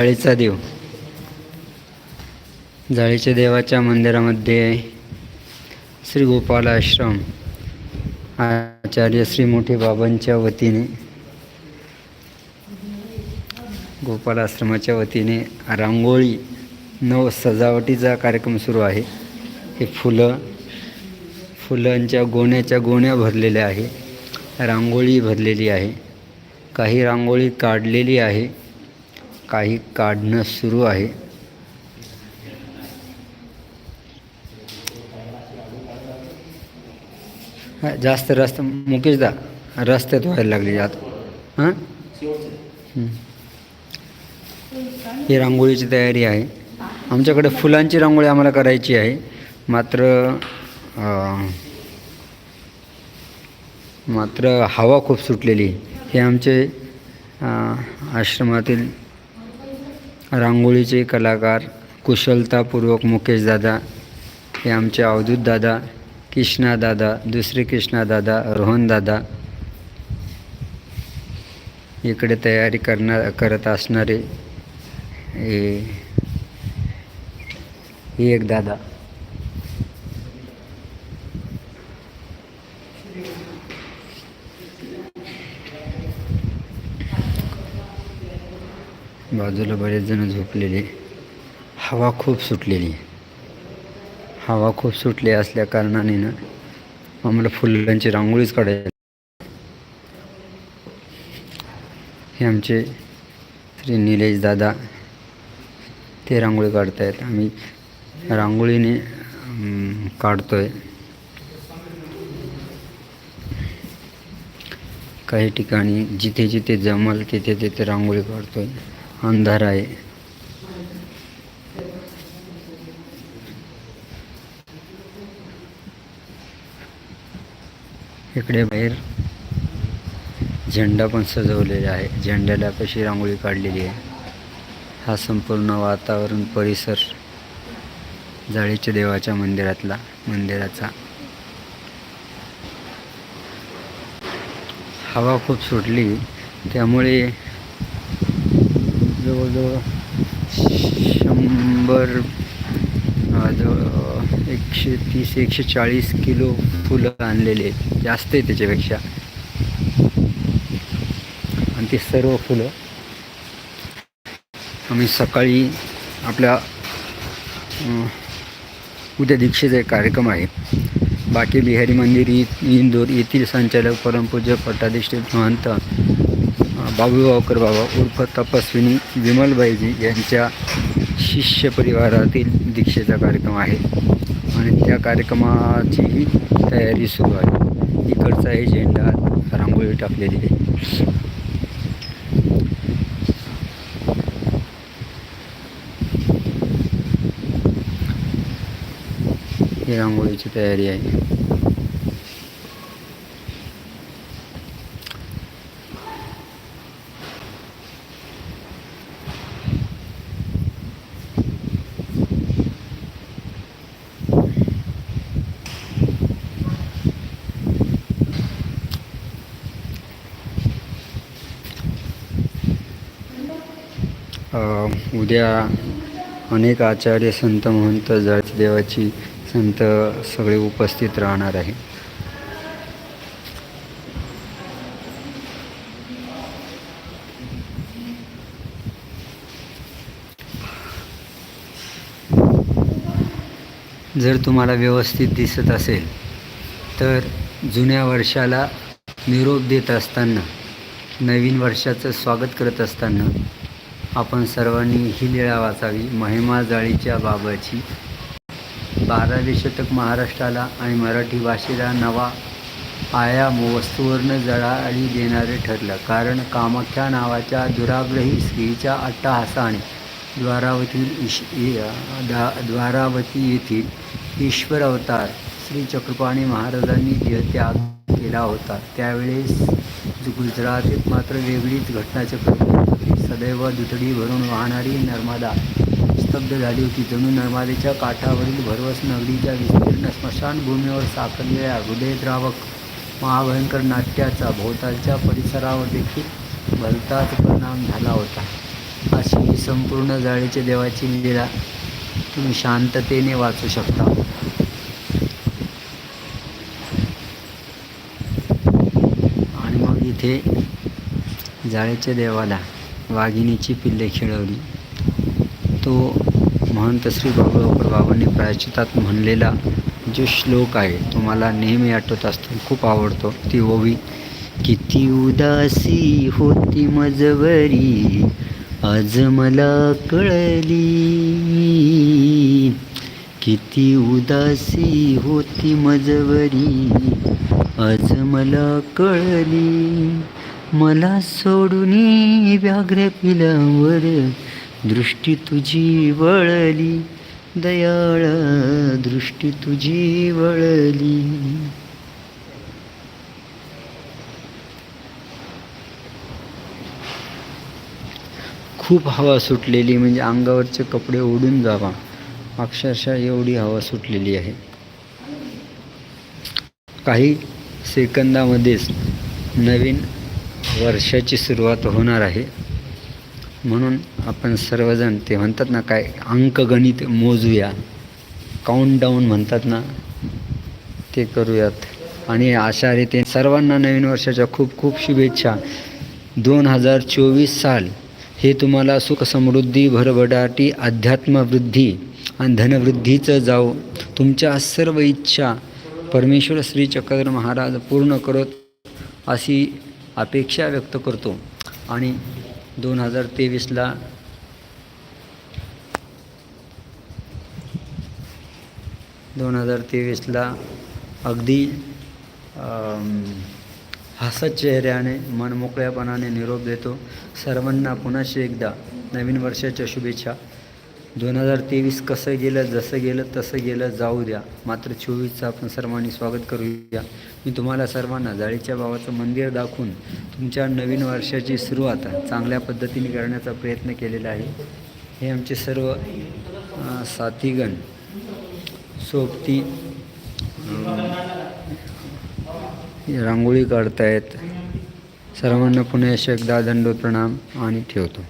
जाळीचा देव. जाळीच्या देवाच्या मंदिरामध्ये श्री गोपाल आश्रम आचार्य श्री मोठे बाबांच्या वतीने गोपाल आश्रमाच्या वतीने रांगोळी नव सजावटीचा कार्यक्रम सुरू आहे. हे फुलं फुलांच्या गोण्याच्या गोण्या भरलेल्या आहे. रांगोळी भरलेली आहे. काही रांगोळी काढलेली आहे. काही काढणं सुरू आहे. जास्त रस्त मुकेशदा रस्त्यात व्हायला लागले जात. हां? ही रांगोळीची तयारी आहे. आमच्याकडे फुलांची रांगोळी आम्हाला करायची आहे. मात्र मात्र हवा खूप सुटलेली. हे आमचे आश्रमातील रांगोळीचे कलाकार कुशलतापूर्वक मुकेश दादा हे आमचे अवधूत दादा कृष्णा दादा दुसरे कृष्णा दादा रोहन दादा इकडे तयारी करणार करत असणारे हे हे एक दादा. बाजूला बरेच जण झोपलेले. हवा खूप सुटलेली. हवा खूप सुटली असल्या कारणाने ना आम्हाला फुलांची रांगोळीच काढायची हे आमचे श्री निलेश दादा ते रांगोळी काढतायत. आम्ही रांगोळीने काढतोय. काही ठिकाणी जिथे जिथे जमल तिथे तिथे रांगोळी काढतोय. अंधार आहे. इकडे बाहेर झेंडा पण सजवलेला आहे. झेंड्याला कशी रांगोळी काढलेली आहे. हा संपूर्ण वातावरण परिसर जाळीच्या देवाच्या मंदिरातला मंदिराचा. हवा खूप सुटली त्यामुळे जवळजवळ शंभर जवळ एकशे तीस एकशे चाळीस किलो फुलं आणलेले आहेत. जास्त आहे त्याच्यापेक्षा. आणि ती सर्व फुलं आम्ही सकाळी आपल्या उद्या दीक्षेचा एक कार्यक्रम आहे. बाकी बिहारी मंदिर इंदोर येथील संचालक परमपूज्य पट्टाधिष्ठित महंत बाबू बाबूगावकर बाबा उर्फ तपस्विनी विमलबाईजी यांच्या शिष्य परिवारातील दीक्षेचा कार्यक्रम आहे. आणि त्या कार्यक्रमाचीही तयारी सुरू आहे. इकडचा हे झेंडा रांगोळी टाकलेली आहे. ही रांगोळीची तयारी आहे. उद्या अनेक आचार्य संत महंत देवाची संत सगळे उपस्थित राहणार आहे. जर तुम्हाला व्यवस्थित दिसत असेल तर जुन्या वर्षाला निरोप देत असताना नवीन वर्षाचं स्वागत करत असताना आपण सर्वांनी ही लीळा वाचावी. महिमा जाळीच्या बाबाची. बारावे शतक महाराष्ट्राला आणि मराठी भाषेला नवा आयाम वस्तूवरनं जळाळी देणारे ठरलं. कारण कामाख्या नावाच्या दुराग्रही स्त्रीच्या अट्टहासाने द्वारावतील ईश दा द्वारावती येथील ईश्वर अवतार श्री चक्रपाणी महाराजांनी त्याग केला होता. त्यावेळेस गुजरातेत मात्र वेगळीच घटना होती. सदैव दुथडी भरून वाहणारी नर्मदा. स्तब्ध झाली होती. जणू नर्मदेच्या काठावरील भरवस नगरीच्या विस्तीर्ण स्मशानभूमीवर साकारलेल्या हृदयद्रावक महाभयंकर नाट्याचा भोवतालच्या परिसरावर देखील भलताच परिणाम झाला होता. अशी संपूर्ण जाळीच्या देवाची लीला तुम्ही शांततेने वाचू शकता. आणि मग जाळीच्या देवाला वाघिणीची पिल्ले खेळवली. तो महंत श्री बाबूरावकर बाबांनी प्रायचितात म्हणलेला जो श्लोक आहे तो मला नेहमी आठवत असतो खूप आवडतो. ती ओवी किती उदासी होती मजवरी आज मला कळली. किती उदासी होती मजवरी. आज मला कळली मला सोडून व्याघ्र पिलावर दृष्टी तुझी वळली. दयाळ दृष्टी तुझी वळली. खूप हवा सुटलेली म्हणजे अंगावरचे कपडे ओढून जावा. अक्षरशः एवढी हवा सुटलेली आहे. काही सेकंदामध्येच नवीन वर्षाची सुरुवात होणार आहे. म्हणून आपण सर्वजण ते म्हणतात ना काय अंकगणित मोजूया. काउंटडाऊन म्हणतात ना ते करूयात. आणि अशा रीते सर्वांना नवीन वर्षाच्या खूप खूप शुभेच्छा. दोन हजार चोवीस साल हे तुम्हाला सुख समृद्धी अध्यात्मवृद्धी आणि धनवृद्धीचं जाऊ. तुमच्या सर्व इच्छा परमेश्वर श्री चक्रधर महाराज पूर्ण करत अशी अपेक्षा व्यक्त करतो. आणि दोन हजार तेवीसला दोन हजार तेवीसला अगदी हसत चेहऱ्याने मनमोकळ्यापणाने निरोप देतो. सर्वांना पुन्हा एकदा नवीन वर्षाच्या शुभेच्छा. दोन हजार तेवीस कसं गेलं जसं गेलं तसं गेलं जाऊ द्या. मात्र चोवीसचं आपण सर्वांनी स्वागत करूया. मी तुम्हाला सर्वांना जाळीच्या बाबाचं मंदिर दाखवून तुमच्या नवीन वर्षाची सुरुवात चांगल्या पद्धतीने करण्याचा प्रयत्न केलेला आहे. हे आमचे सर्व साथीगण सोबती रांगोळी काढतायत. सर्वांना पुन्हा एकदा दंडोत प्रणाम आणि ठेवतो.